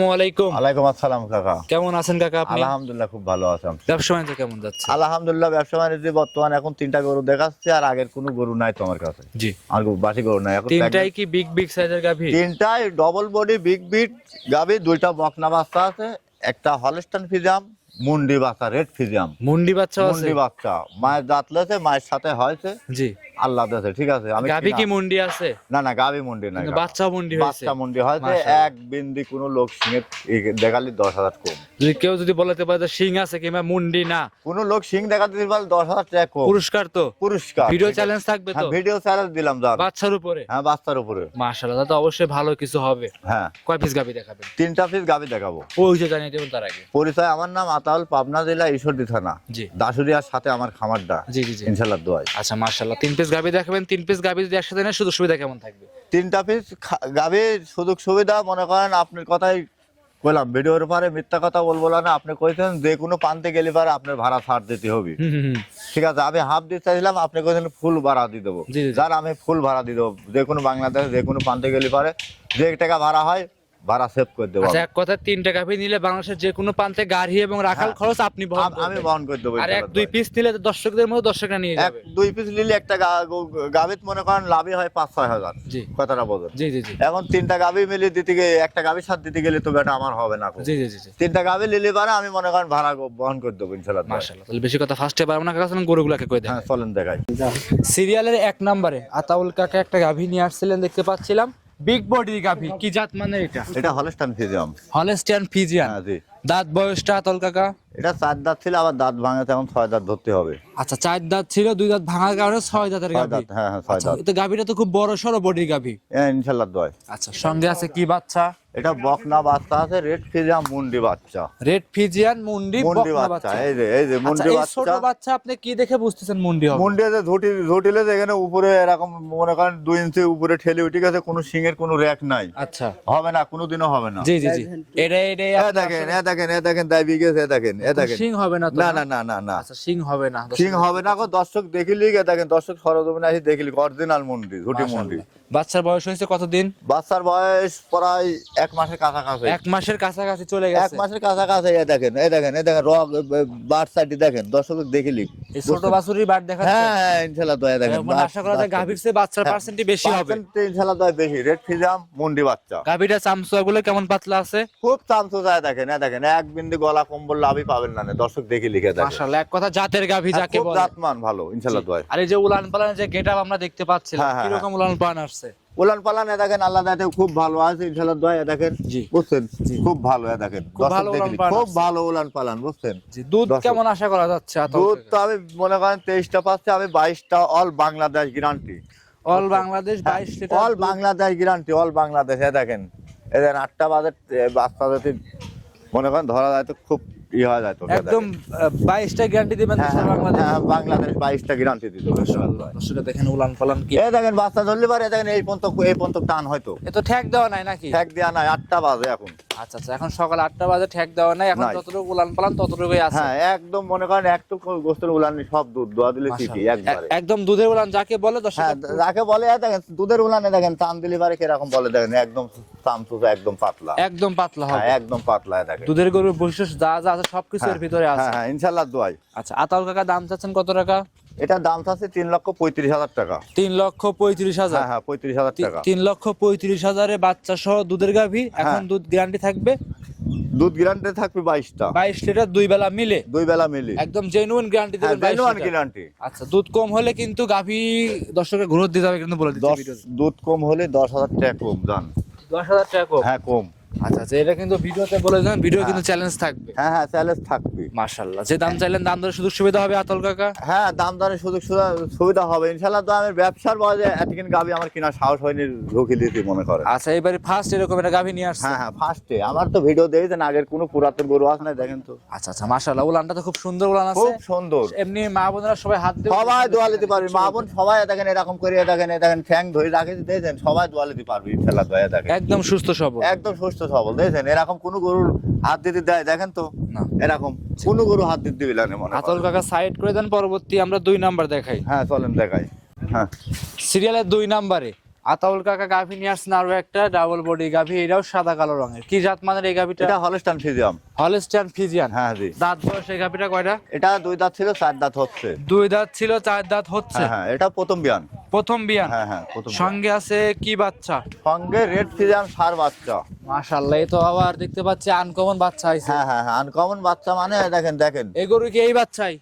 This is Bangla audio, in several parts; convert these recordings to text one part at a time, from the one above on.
আসসালামু আলাইকুম। আসসালাম কাকা। কেমন আছেন কাকা আপনি? আলহামদুলিল্লাহ খুব ভালো আছেন ব্যবসা বাণিজ্য কেমন যাচ্ছে? আলহামদুলিল্লাহ ব্যবসা বাণিজ্য বর্তমানে এখন তিনটা গরু দেখাচ্ছে আর আগের কোনো গরু নাই তোমার কাছে। জি। আর গরু- বাসি গরু নাই এখন তিনটাই কি বিগ বিগ সাইজের গাভী? তিনটাই ডবল বডি বিগ বিট গাবি দুইটা বকনা বাচ্চা আছে একটা হলস্টান ফিজাম মুন্ডি বাচ্চা রেড ফিজাম মুন্ডি বাচ্চা মুন্ডি বাচ্চা। মায়ের দাঁত লেছে মায়ের সাথে হয়েছে। জি। আল্লাহ দেশে ঠিক আছে? আমি গাভী কি মুন্ডি আছে? না না গাবি মুন্ডি না বাচ্চা মুন্ডি হয়েছে। বাচ্চা মুন্ডি। এক বিন্দি কোনো লোক সিংহে দেখালি দশ হাজার কম। যদি কেউ যদি বলতে পারে যে শিং আছে কিংবা মুন্ডি না কোনো লোক সিং দেখাতে দিতে টাকা কম। পুরস্কার তো? পুরস্কার ভিডিও চ্যালেঞ্জ থাকবে তো? ভিডিও চ্যালেঞ্জ দিলাম যার বাচ্চার উপরে? হ্যাঁ বাচ্চার উপরে। মাশাআল্লাহ তো অবশ্যই ভালো কিছু হবে। হ্যাঁ। কয় পিস দেখাবেন? তিনটা পিস গাবি দেখাবো। পরিচয় জানিয়ে দেবেন তার আগে। পরিচয় আমার নাম আতাউল পাবনা জেলা ঈশ্বরদী থানা। জি। দাসুরিয়ার সাথে আমার খামারটা। জি জি দোয়াই। আচ্ছা মাশাআল্লাহ তিন পিস গাভী দেখাবেন তিন পিস গাভী যদি একসাথে নেন সুযোগ সুবিধা কেমন থাকবে তিনটা পিস সুযোগ সুবিধা মনে করেন আপনার কথাই বললাম ভিডিওর পরে মিথ্যা কথা বলব না আপনি কইছেন যে কোনো পান্তে গেলে পারে আপনার ভাড়া ছাড় দিতে হবে। ঠিক আছে আমি হাফ দিতে চাইছিলাম আপনি কইছেন ফুল ভাড়া দিয়ে দেবো। যার আমি ফুল ভাড়া দিয়ে দেবো যে কোনো বাংলাদেশ যে কোনো পান্তে গেলে পারে যে টাকা ভাড়া হয় ভাড়া সেভ করে দেবো আচ্ছা এক কথা তিনটা গাভী নিলে বাংলাদেশের যে কোনো প্রান্তে গাড়ি এবং রাখাল হ্যাঁ। খরচ আপনি বহন আমি বহন করে দেবো আর এক দুই পিস নিলে তো দর্শকদের মধ্যে দর্শকরা নিয়ে এক দুই পিস নিলে একটা গা- মনে করেন লাভই হয় পাঁচ ছয় হাজার। জি। কথাটা বোঝেন। জি জি জি। এখন তিনটা গাভী মিলে দিতে গিয়ে একটা গাভীর সাথে দিতে গেলে তো বেটা আমার হবে না জি জি জি তিনটা গাভী নিলে পারে আমি মনে করেন ভাড়া বহন করে দেবো ইনশাল্লাহ দোয়াই। মাশাআল্লাহ তাহলে বেশি কথা ফার্স্টে পারব না কাকা গরুগুলাকে কই দেন হ্যাঁ চলেন দেখাই। সিরিয়ালের এক নম্বরে আতাউল কাকা একটা গাভী নিয়ে আসছিলেন দেখতে পাচ্ছিলাম। বিগ বডি গাভি কি জাত মানে এটা? এটা হলস্টান ফিজিয়াম হলস্টান ফিজিয়াম দাঁত বয়সটা তলকাকা কাকা? এটা চার দাঁত ছিল আবার দাঁত ভাঙে এখন ছয় দাঁত ধরতে হবে। আচ্ছা চার দাঁত ছিল দুই দাঁত ভাঙার কারণে ছয় দাঁতের গাভী। হ্যাঁ হ্যাঁ ছয় আচ্ছা দাঁত। এতে গাভীটা তো খুব বড় সড়ো বডির গাভী। হ্যাঁ ইনশাল্লাহ দয়। আচ্ছা সঙ্গে আছে কি বাচ্চা? এটা বকনা বাচ্চা আছে রেড ফিজিয়াম মুন্ডি বাচ্চা। রেড ফিজিয়ান মুন্ডি বকনা বাচ্চা বাচ্চা। এই যে এই যে আচ্ছা মুন্ডি এই ছোট বাচ্চা বাচ্চা আপনি কি দেখে বুঝতেছেন মুন্ডি হবে? মুন্ডি যে ঝুটি ঝুটিলে যেখানে উপরে এরকম মনে করেন দুই ইঞ্চি উপরে ঠেলে উঠে গেছে কোনো সিংয়ের কোনো র্যাক নাই। আচ্ছা। হবে না কোনোদিনও হবে না। জি জি জি। এটা এটা দেখেন এ দেখেন এ দেখেন দাবি গেছে দেখেন। এ দেখেন। সিং হবে না না না? না না না আচ্ছা সিং হবে না সিং হবে না গো দর্শক দেখিলি গে দেখেন দর্শক সরজমিনে আসি দেখিলি অরিজিনাল মন্দির ঝুটি মুন্ডি মাশাআল্লাহ। বাচ্চার বয়স হয়েছে কতদিন? বাচ্চার বয়স প্রায় এক মাসের কাছাকাছি। এক মাসের কাছাকাছি চলে গেছে। এক মাসের কাছাকাছি এ দেখেন এই দেখেন এই দেখেন রক বার সাইডে দেখেন দর্শক দেখিলি এই ছোট বাছুরি বাট দেখাচ্ছে? হ্যাঁ হ্যাঁ ইনশাআল্লাহ দয়া দেখেন মানে আশা করা যায় গাভীর চেয়ে বাচ্চার হ্যাঁ। পার্সেন্টই বেশি হবে। ইনশাআল্লাহ দয়া বেশি। রেড ফিজাম মুন্ডি বাচ্চা। গাভীটা চামচুয়া গুলো কেমন পাতলা আছে? খুব চান্স যায় দেখেন এ দেখেন এক বিন্দু গলা কম্বল লাভই পাবেন না দর্শক দেখি লিখে দেখেন। মাশাআল্লাহ এক কথা জাতের গাভী হ্যাঁ, যাকে বলে। জাতমান ভালো ইনশাআল্লাহ দয়া। আর এই যে উলান পালান যে গেটআপ আমরা দেখতে পাচ্ছিলাম হ্যাঁ, হ্যাঁ, কীরকম উলান পালান আসছে? উলান পালান দেখেন আল্লাহ দাতে খুব ভালো আছে ইনশাআল্লাহ দয়া দেখেন বুঝছেন? খুব ভালো এ দেখেন খুব ভালো উলান পালান বুঝছেন? দুধ কেমন আশা করা যাচ্ছে দুধ তো আমি মনে করেন তেইশটা পাচ্ছি আমি বাইশটা all Bangladesh guarantee. All Bangladesh বাইশ litre all Bangladesh guarantee all Bangladesh এ দেখেন। এদের আটটা বাজে এ, বাচ্চা যদি মনে করেন ধরা যায় তো খুব হয়ে যায় তো একদম বাইশটা গ্যারান্টি দিবেন তো হ্যাঁ, বাংলাদেশ। হ্যাঁ, বাংলাদেশ বাইশটা গ্যারান্টি দিত দেখেন উলান পালান কি এ দেখেন বাচ্চা ধরলে পারে দেখেন এই পর্যন্ত এই পর্যন্ত টান হয়তো এ তো ঠেক দেওয়া নাই নাকি? ঠেক দেওয়া নাই আটটা বাজে এখন। আচ্ছা আচ্ছা এখন সকাল আটটা বাজে ঠেক দেওয়া নাই এখন যতটুকু উলান পালান ততটুকুই আছে। হ্যাঁ একদম মনে করেন একটু গোস্তের উলানি সব দুধ দোয়া দিলে একবারে। একদম দুধের উলান যাকে বলে হ্যাঁ যাকে বলে দেখেন দুধের উলানে দেখেন টান দিলে পারে কীরকম বলে দেখেন একদম চামচুচা একদম পাতলা। একদম পাতলা হবে। হ্যাঁ একদম পাতলা দেখেন। দুধের গরুর বৈশিষ্ট্য যা যা আছে সবকিছু এর ভিতরে আছে। হ্যাঁ হ্যাঁ দোয়াই। আচ্ছা আতাউল কাকা দাম চাচ্ছেন কত টাকা? এটা দাম আছে তিন লক্ষ পঁয়ত্রিশ হাজার টাকা। তিন লক্ষ পঁয়ত্রিশ হাজার। হ্যাঁ হ্যাঁ পঁয়ত্রিশ হাজার টাকা। তিন লক্ষ পঁয়ত্রিশ হাজারে বাচ্চা সহ দুধের গাভী। এখন হ্যাঁ। দুধ গ্যারান্টি থাকবে? দুধ গ্যারান্টি থাকবে বাইশটা। বাইশ লিটার দুই বেলা মিলে? দুই বেলা মিলি। একদম জেনুইন গ্যারান্টি লিটার। গ্যারান্টি আচ্ছা দুধ কম হলে কিন্তু গাভী দর্শকের ঘুরত দিতে হবে কিন্তু বলে দিচ্ছি দশ দুধ কম হলে দশ হাজার টাকা কম জান। দশ হাজার টাকা কম? হ্যাঁ কম। আচ্ছা আচ্ছা এটা কিন্তু ভিডিওতে বলে দেন ভিডিও কিন্তু চ্যালেঞ্জ থাকবে। হ্যাঁ হ্যাঁ চ্যালেঞ্জ থাকবে। মাশাআল্লাহ যে দাম চাইলেন দাম দরে সুযোগ সুবিধা হবে আতল কাকা? হ্যাঁ দাম দরের সুযোগ সুবিধা- হবে। ইনশাল্লাহ তো আমি ব্যবসার বয়সে এতকিন গাবি আমার কিনা সাহস হয়নি ঝুঁকি দিতে মনে করে আচ্ছা এবারে ফার্স্ট এরকম একটা গাভী নিয়ে আসছে হ্যাঁ হ্যাঁ ফার্স্টে আমার তো ভিডিও দিয়েছেন আগের কোনো পুরাতন গরু আছে না দেখেন তো। আচ্ছা আচ্ছা মাশাআল্লাহ উলানটা তো খুব সুন্দর উলান আছে। খুব সুন্দর। এমনি মা বোনেরা সবাই হাত দিয়ে সবাই দোয়া দিতে পারবে মা বোন সবাই দেখেন এরকম করে দেখেন দেখেন ঠ্যাং ধরে রাখে দিয়েছেন সবাই দোয়া দিতে পারবে ইনশাল্লাহ দয়া দেখেন। একদম সুস্থ সবল। একদম সুস্থ সবল দেখেন এরকম কোন গরুর হাত দিতে দেয় দেখেন তো। না। এরকম কোন গরু হাত দিতে দিবি না মনে আতল কাকা সাইড করে দেন পরবর্তী আমরা দুই নাম্বার দেখাই। হ্যাঁ চলেন দেখাই। হ্যাঁ। সিরিয়ালের দুই নাম্বারে আতাউল কাকা গাভী নিয়ে আসছেন আরও একটা ডাবল বডি গাভী এটাও সাদা কালো রঙের। কি জাত মানের এই গাভীটা? এটা হলস্টান ফিজিয়াম হলস্টাইন ফিজিয়ান হ্যাঁ জি। দাঁত বয়স এই গাভীটা কয়টা? এটা দুই দাঁত ছিল চার দাঁত হচ্ছে। দুই দাঁত ছিল চার দাঁত হচ্ছে? হ্যাঁ হ্যাঁ এটা প্রথম বিয়ান। প্রথম বিয়ান? হ্যাঁ হ্যাঁ প্রথম সঙ্গে আছে কি বাচ্চা? সঙ্গে রেড ফিজিয়াম সার বাচ্চা। মাশাআল্লাহ এই তো আবার দেখতে পাচ্ছি আনকমন বাচ্চা আইছে হ্যাঁ হ্যাঁ হ্যাঁ আনকমন বাচ্চা মানে দেখেন দেখেন। এই গরু কি এই বাচ্চাই?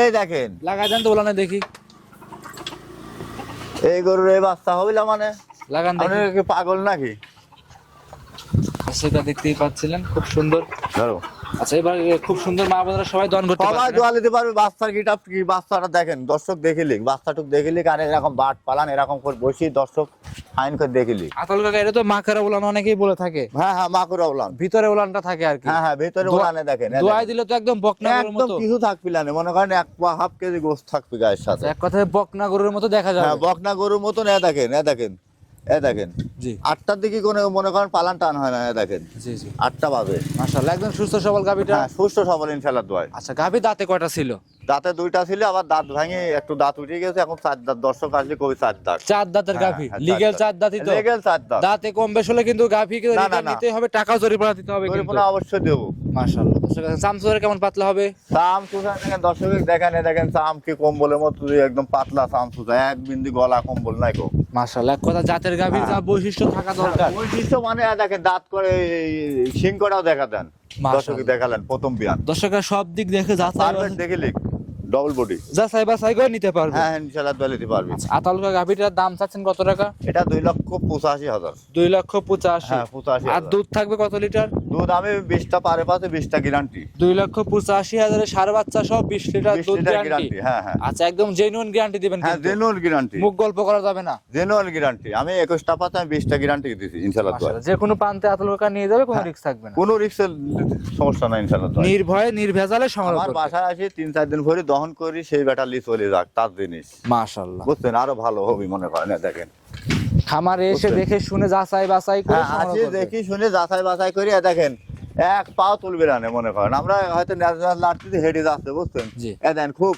এই দেখেন। লাগাই দেন তো ওলানে দেখি। এই গরুর এই বাচ্চা হইলা মানে? লাগান পাগল নাকি? সেটা দেখতেই পাচ্ছিলেন খুব সুন্দর। ধরো। আচ্ছা এবার খুব সুন্দর মা বোনেরা সবাই দন করতে সবাই পারবে দোয়া দিতে পারবে বাচ্চার কি বাচ্চাটা দেখেন দর্শক বাচ্চাটুক আর এরকম বাট পালান এরকম করে বসি দর্শক ফাইন করে আতল কাকা এটা তো উলান অনেকেই বলে থাকে। হ্যাঁ হ্যাঁ মাকুর উলান ভিতরে উলানটা থাকে আর কি। হ্যাঁ হ্যাঁ ভেতরে দোয়া- উলানে দেখেন দেখেন। দিলে তো একদম বকনা গরুর একদম মতো। কিছু থাকবি না মনে করেন এক পা হাফ কেজি গোস্ত থাকবে গায়ের সাথে। এক কথায় বকনা গরুর মতো দেখা হ্যাঁ যাবে বকনা গরুর মতন এ দেখেন এ দেখেন। এ দেখেন জি। আটটার দিকে কোনো মনে করেন পালান টান হয় না এ দেখেন। জি জি। আটটা মাশাআল্লাহ একদম সুস্থ সবল গাবিটা হ্যাঁ সুস্থ সবল দোয়ায়। আচ্ছা গাবি দাঁতে কয়টা ছিল? দাঁতে দুইটা ছিল আবার দাঁত ভাঙে একটু দাঁত উঠে গেছে এখন চার দাঁত দর্শক আসলে কবি চার দাঁত। চার দাঁতের হ্যাঁ, গাভি? হ্যাঁ, লিগেল চার চার দাঁতই তো? লেগেল চার দাঁত। দাঁতে কম বেশ হলে কিন্তু গাভি। নিতে হবে টাকাও জরিমানা দিতে হবে জরিমানা অবশ্যই দেবো। মাশাআল্লাহ সামসুরের কেমন পাতলা হবে? দেখেন দর্শক দেখেন দেখেন চাম কি কম্বলের মতো একদম পাতলা চাম চুষা এক বিন্দু গলা কম্বল নাই গো। মাশাআল্লাহ এক কথা জাতের গাভির হ্যাঁ। যা বৈশিষ্ট্য থাকা দরকার। বৈশিষ্ট্য মানে দেখেন দাঁত করে দেখা দেন। দর্শক দেখালেন প্রথম বিয়ান। দর্শকরা সব দিক দেখে যাচাই পারবেন দেখিলি ডবল বডি যাচাই বাছাই করে নিতে পারবে। হ্যাঁ হ্যাঁ ইনশাল্লাহ দলিতে পারবি। আতালকা গাভিটার দাম চাচ্ছেন কত টাকা? এটা দুই লক্ষ পঁচাশি হাজার। দুই লক্ষ পঁচাশি। হ্যাঁ পঁচাশি আর দুধ থাকবে কত লিটার? দুধ আমি বিশটা পারে পাতে বিশটা গ্যারান্টি দুই লক্ষ পঁচাশি হাজারের সার বাচ্চা সব বিশ লিটার দুধ গ্যারান্টি হ্যাঁ হ্যাঁ। আচ্ছা একদম জেনুইন গ্যারান্টি দিবেন হ্যাঁ। জেনুয়াল গ্যারান্টি মুখ গল্প করা যাবে না। জেনুয়াল গ্যারান্টি আমি একুশটা পাতে আমি বিশটা গ্যারান্টি দিছি ইনশাল্লাহ যে কোনো প্রান্তে আতালকা নিয়ে যাবে কোনো হ্যাঁ। রিস্ক থাকবে না। কোনো রিক্সের সমস্যা নাই ইনশাল্লাহ নির্ভয়ে নির্ভেজালে সংগ্রহ আমার বাসায় আসি তিন চার দিন ভরে দহন করি সেই বেটা লি চলে যাক তার জিনিস। মাশাআল্লাহ। বুঝছেন? আরও ভালো হবে মনে করেন এই দেখেন। খামারে এসে দেখে শুনে যাচাই বাছাই করে হ্যাঁ আসি দেখি শুনে যাচাই বাছাই করি দেখেন এক পাও তুলবে না মনে করেন। আমরা হয়তো ন্যাশনাল লাটতে হেঁটে যাচ্ছে বুঝছেন? জি। দেন খুব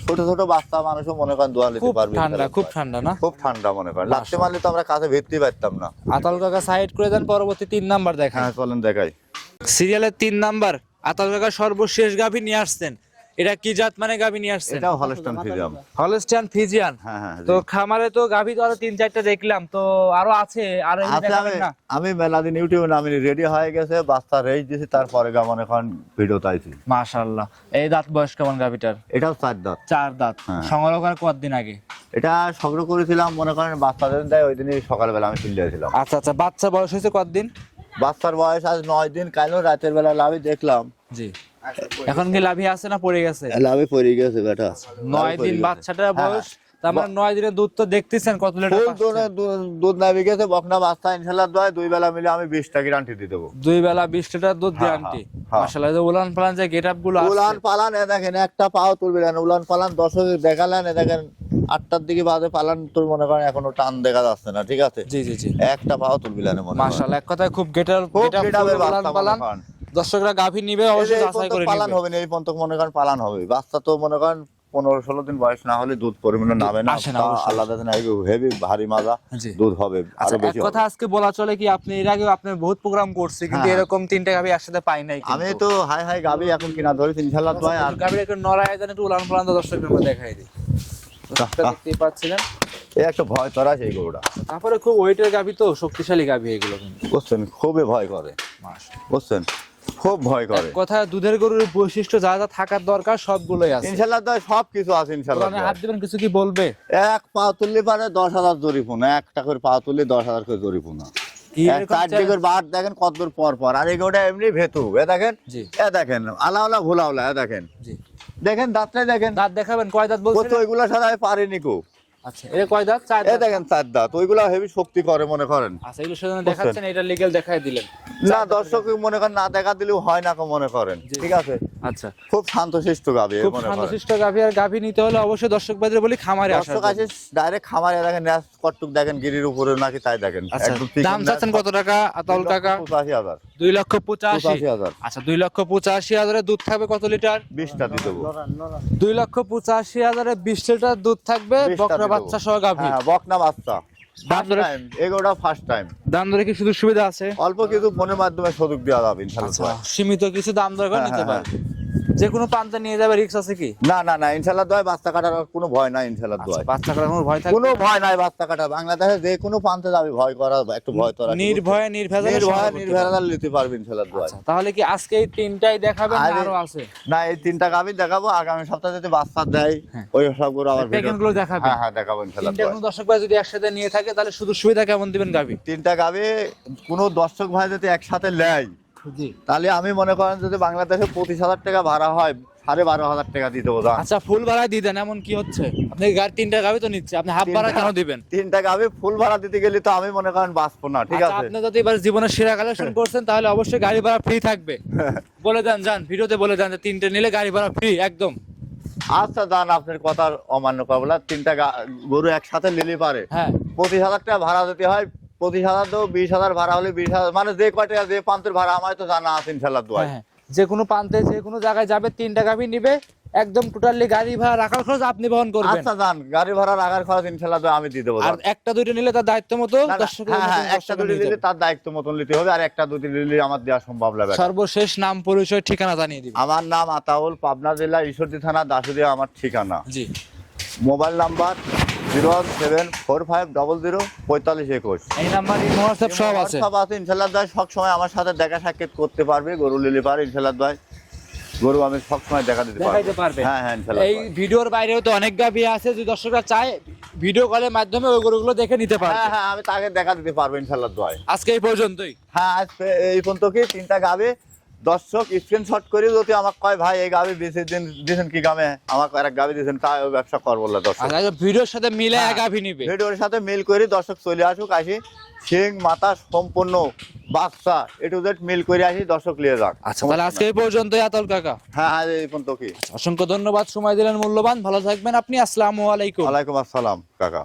ছোট ছোট বাচ্চা মানুষও মনে করেন দোয়া নিতে পারবে ঠান্ডা খুব ঠান্ডা না? খুব ঠান্ডা মনে করেন। লাগতে। মারলে তো আমরা কাছে ভেততেই পারতাম না। আতাল কাকা সাইড করে দেন পরবর্তী তিন নাম্বার দেখেন হ্যাঁ চলেন দেখাই। সিরিয়ালের তিন নাম্বার আতাল কাকা সর্বশেষ গাভী নিয়ে আসছেন। এটা কি জাত মানে গাভী নিয়ে আসছেন? এটাও হলস্টন ফিজাম হলস্টাইন ফিজিয়ান হ্যাঁ হ্যাঁ তো খামারে তো গাভী তো আরও তিন চারটা দেখলাম তো আরও আছে আর আচ্ছা আমি দেখাবেন না? আমি মেলাদিন ইউটিউবে নামি রেডি হয়ে গেছে বাচ্চা রেজ দিয়েছি তারপরে গা মনে করেন ভিডিও তাইছি মাশাআল্লাহ। এই দাঁত বয়স কেমন গাভীটার? এটাও চার দাঁত। চার দাঁত। হ্যাঁ। সংগ্রহ করার কতদিন আগে? এটা সংগ্রহ করেছিলাম মনে করেন বাচ্চাদের দেয় ওই দিনই সকালবেলা আমি চলে গেছিলাম। আচ্ছা আচ্ছা বাচ্চা বয়স হয়েছে কতদিন? বাচ্চার বয়স আজ নয় দিন কালো রাতের বেলা লাভি দেখলাম। জি। এখন কি লাভি আছে না পড়ে গেছে? লাভে পড়ে গেছে বেটা। নয় দিন বাচ্চাটার বয়স তার মানে নয় দিনের দুধ তো দেখতেছেন কত লিটার? দুধে- নাবি গেছে বকনা বাচ্চা ইনশাল্লাহ দোয় দুই বেলা মিলে আমি বিশটা গ্যারান্টি দিয়ে দেবো। দুই বেলা বিশ লিটার দুধ হ্যাঁ, গ্যারান্টি হ্যাঁ। মাশাআল্লাহ যে উলান পালান যে গেটআপগুলো উলান পালান এ দেখেন একটা পাও তুলবে না উলান পালান দর্শক দেখালেন এ দেখেন আটটার দিকে বাদে পালান তোর মনে করেন এখনও টান দেখা যাচ্ছে না ঠিক আছে? জি জি জি। একটা পাও তুলবি না মনে এক কথায় খুব গেটার উলান পালান। দর্শকরা গাভী নিবে অবশ্যই যাচাই করে পালান হবে না এই পর্যন্ত মনে করেন পালান হবে। বাচ্চা তো মনে করেন পনেরো ষোলো দিন বয়স না হলে দুধ পরিমাণে নামে না। আসে না, তা আল্লাহ হেভি ভারী মাজা দুধ হবে আচ্ছা আরও বেশি কথা আজকে বলা চলে কি আপনি এর আগে আপনি বহুত প্রোগ্রাম করছে কিন্তু হ্যাঁ। এরকম তিনটা গাভী একসাথে পাই নাই আমি তো হাই হাই গাবি এখন কিনা ধরেছি ইনশাল্লাহ দোয় আর গাভীর একটু নড়ায় দেন একটু উলান পালান তো দর্শকদের মধ্যে দেখাই দিই। দেখতেই পাচ্ছিলেন। এই একটা ভয় তরা সেই গরুটা। তারপরে খুব ওয়েটের গাভী তো শক্তিশালী গাভী এগুলো কিন্তু। বুঝছেন খুবই ভয় করে। বুঝছেন? খুব ভয় করে। কথায় দুধের গরুর বৈশিষ্ট্য যা যা থাকার দরকার সবগুলোই আছে। ইনশাল্লাহ দোয় সব কিছু আছে ইনশাল্লাহ। উলানে হাত দিবেন কিছু কি বলবে? এক পা তুললে পারে দশ হাজার জরিপুনা একটা করে পা তুললে দশ হাজার করে জরিপুনা চার দিকের দেখেন কত পর পর। আর এমনি ভেতু এ দেখেন? এ দেখেন আলা আলা ভোলা এ দেখেন। দেখেন দাঁতটাই দেখেন। দাঁত দেখাবেন কয় দাঁত ও বলছেন ওইগুলো সাথে আমি পারিনি কো। আচ্ছা এটা কয় দাঁত? চার দাঁত? দেখেন চার দাঁত। ওইগুলো হেভি শক্তি করে মনে করেন। আচ্ছা এগুলো সাথে দেখাচ্ছেন এটা লিগেল দেখাই দিলেন। না দর্শক মনে করেন না দেখা দিলেও হয় না মনে করেন। ঠিক আছে? আচ্ছা। খুব শান্তশিষ্ট খুব শান্তশিষ্ট গাভী আর গাভী নিতে হলে অবশ্যই দর্শক বলি খামারে দর্শক। ডাইরেক্ট খামারে দেখেন ন্যাস দেখেন গিরির উপরে নাকি তাই দেখেন। আচ্ছা দাম চাচ্ছেন কত টাকা? আতাউল কাকা দুই লক্ষ পঁচাশি। আচ্ছা দুই লক্ষ পঁচাশি হাজারে দুধ থাকবে কত লিটার? বিশটা দিয়ে দেবো। দুই লক্ষ পঁচাশি হাজারে বিশ লিটার দুধ থাকবে বকরা বাচ্চা। সহ গাভী। হ্যাঁ বকনা বাচ্চা। দাম ফার্স্ট টাইম এগুলোটা ফার্স্ট টাইম দাম দরে কি সুযোগ সুবিধা আছে? অল্প কিছু ফোনের মাধ্যমে সুযোগ দেওয়া যাবে আচ্ছা সীমিত কিছু দাম দরকার হ্যাঁ, নিতে পারে পারবে। যে কোনো পান্তা নিয়ে যাবে রিক্স আছে কি? না না না ইনশাল্লাহ দয় বাচ্চা কাটার কোনো ভয় নাই ইনশাল্লাহ আচ্ছা, দয় বাচ্চা কাটার কোনো ভয় থাকে কোনো ভয় নাই বাচ্চা কাটা বাংলাদেশে যে কোনো প্রান্তে যাবে ভয় করা একটু ভয় তো রাখি। নির্ভয়ে নির্ভেজালে নির্ভয় নির্ভেজাল নিতে পারবে ইনশাল্লাহ দয় আচ্ছা, তাহলে কি আজকে এই তিনটাই দেখাবেন আরে- আরও আছে? না এই তিনটা গাভি দেখাবো আগামী সপ্তাহে যদি বাচ্চা দেয় হ্যাঁ। ওই সবগুলো আবার ভিডিও প্যাকেটগুলো দেখাবেন হ্যাঁ হ্যাঁ দেখাবো ইনশাল্লাহ তিনটা কোনো দর্শক ভাই যদি একসাথে নিয়ে থাকে তাহলে শুধু সুবিধা কেমন দিবেন গাবি? তিনটা গাভি কোনো দর্শক ভাই যদি একসাথে নেয় তাহলে আমি মনে করেন যদি বাংলাদেশে পঁচিশ হাজার টাকা ভাড়া হয় সাড়ে বারো হাজার টাকা দিতে দেবো আচ্ছা ফুল ভাড়া দিয়ে দেন এমন কি হচ্ছে? আপনি গাড়ি তিনটা গাবি তো নিচ্ছে আপনি হাফ ভাড়া কেন দিবেন? তিনটা গাভি ফুল ভাড়া দিতে গেলে তো আমি মনে করেন বাঁচবো না ঠিক আচ্ছা, আছে? আপনি যদি এবার জীবনের সেরা কালেকশন করছেন তাহলে অবশ্যই গাড়ি ভাড়া ফ্রি থাকবে। বলে দেন যান ভিডিওতে বলে দেন যে তিনটে নিলে গাড়ি ভাড়া ফ্রি একদম। আচ্ছা দান আপনার কথা অমান্য করব না। তিনটা গরু একসাথে নিলে পারে। হ্যাঁ। পঁচিশ হাজার টাকা ভাড়া দিতে হয় পঁচিশ হাজার তো বিশ হাজার ভাড়া হলে বিশ হাজার। মানে যে কয় টাকা যে পান্তের ভাড়া আমার তো জানা আছে ইনশাল্লাহ দোয়াই হ্যাঁ, হ্যাঁ। যে কোনো প্রান্তে যে কোনো জায়গায় যাবে তিনটা গাবি নিবে। একদম টোটালি গাড়ি ভাড়া রাখার খরচ আপনি বহন করবেন। আচ্ছা যান গাড়ি ভাড়া রাখার খরচ ইনশাল্লাহ দোয়া আমি দিয়ে দেবো আর একটা দুইটা নিলে তার দায়িত্ব মতো না, হ্যাঁ একটা দর্শক দুটি নিলে তার দায়িত্ব মতন নিতে হবে আর একটা দুটি নিলে আমার দেওয়া সম্ভব লাগবে। সর্বশেষ নাম পরিচয় ঠিকানা জানিয়ে দিবেন আমার নাম আতাউল পাবনা জেলা ঈশ্বরদী থানা দাসুদিয়া আমার ঠিকানা। জি। Mobile number zero seven four five double zero পঁয়তাল্লিশ একুশ। এই নাম্বার হোয়াটসঅ্যাপ সব আছে। সব আছে ইনশাল্লাহ ভাই সব সময় আমার সাথে দেখা সাক্ষাৎ করতে পারবে গরু লিলি পারে ইনশাল্লাহ ভাই। গরু আমি সব সময় দেখা দিতে পারবে। হ্যাঁ হ্যাঁ এই ভিডিওর বাইরেও তো অনেক গাবি আছে যদি দর্শকরা চায় ভিডিও কলের মাধ্যমে ওই গরুগুলো দেখে নিতে পারবে। হ্যাঁ হ্যাঁ আমি তাকে দেখা দিতে পারব ইনশাল্লাহ ভাই। আজকে এই পর্যন্তই। হ্যাঁ আজ পে- এই পর্যন্ত কি তিনটা গাবে দর্শক স্ক্রিনশট করে যদি আমাকে কয় ভাই এই গাবি বেশি দিন দিয়েছেন কি গামে? আমাকে আর এক গাবি দিয়েছেন তা ব্যবসা কর বলল দর্শক। আচ্ছা ভিডিওর সাথে মিলে হ্যাঁ। গাভি নিবে। ভিডিওর সাথে মিল করে দর্শক চলে আসুক আসি। শিং মাথা সম্পূর্ণ বাচ্চা এ টু জেড মিল করে আসি দর্শক নিয়ে যাক। আচ্ছা তাহলে আজকে এই পর্যন্তই আতল কাকা। হ্যাঁ হ্যাঁ এই পর্যন্ত কি অসংখ্য ধন্যবাদ সময় দিলেন মূল্যবান। ভালো থাকবেন আপনি আসসালামু আলাইকুম। ওয়ালাইকুম আসসালাম কাকা।